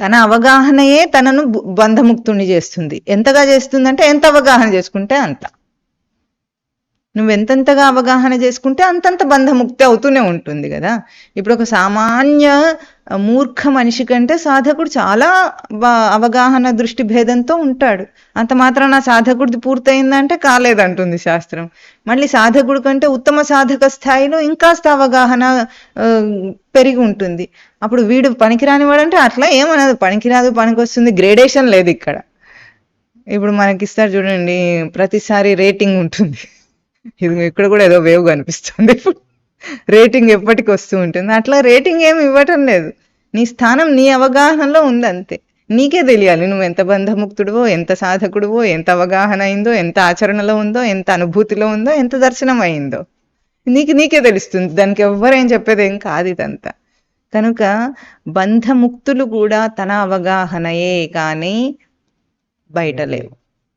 తన అవగాహనయే తనను బు- బంధముక్తుణ్ణి చేస్తుంది. ఎంతగా చేస్తుందంటే ఎంత అవగాహన చేసుకుంటే అంత. నువ్వు అవగాహన చేసుకుంటే అంతంత బంధముక్తి అవుతూనే ఉంటుంది కదా. ఇప్పుడు ఒక సామాన్య మూర్ఖ మనిషి కంటే సాధకుడు చాలా అవగాహన దృష్టి భేదంతో ఉంటాడు. అంత మాత్రాన నా సాధకుడిది పూర్తయిందంటే కాలేదంటుంది శాస్త్రం. మళ్ళీ సాధకుడు కంటే ఉత్తమ సాధక స్థాయిలో ఇంకాస్త అవగాహన పెరిగి ఉంటుంది. అప్పుడు వీడు పనికిరాని వాడంటే అట్లా ఏమనదు. పనికిరాదు పనికొస్తుంది గ్రేడేషన్ లేదు ఇక్కడ. ఇప్పుడు మనకి ఇస్తారు చూడండి ప్రతిసారి రేటింగ్ ఉంటుంది. ఇది ఇక్కడ కూడా ఏదో వేవ్ కనిపిస్తుంది. ఇప్పుడు రేటింగ్ ఎప్పటికి వస్తూ ఉంటుంది. అట్లా రేటింగ్ ఏమి ఇవ్వటం లేదు. నీ స్థానం నీ అవగాహనలో ఉంది అంతే నీకే తెలియాలి నువ్వు ఎంత బంధముక్తుడివో ఎంత సాధకుడివో ఎంత అవగాహన అయిందో ఎంత ఆచరణలో ఉందో ఎంత అనుభూతిలో ఉందో ఎంత దర్శనం అయిందో. నీకు నీకే తెలుస్తుంది. దానికి ఎవ్వరేం చెప్పేది ఏం కాదు ఇదంతా. కనుక బంధముక్తులు కూడా తన అవగాహనయే కానీ బయట లేవు.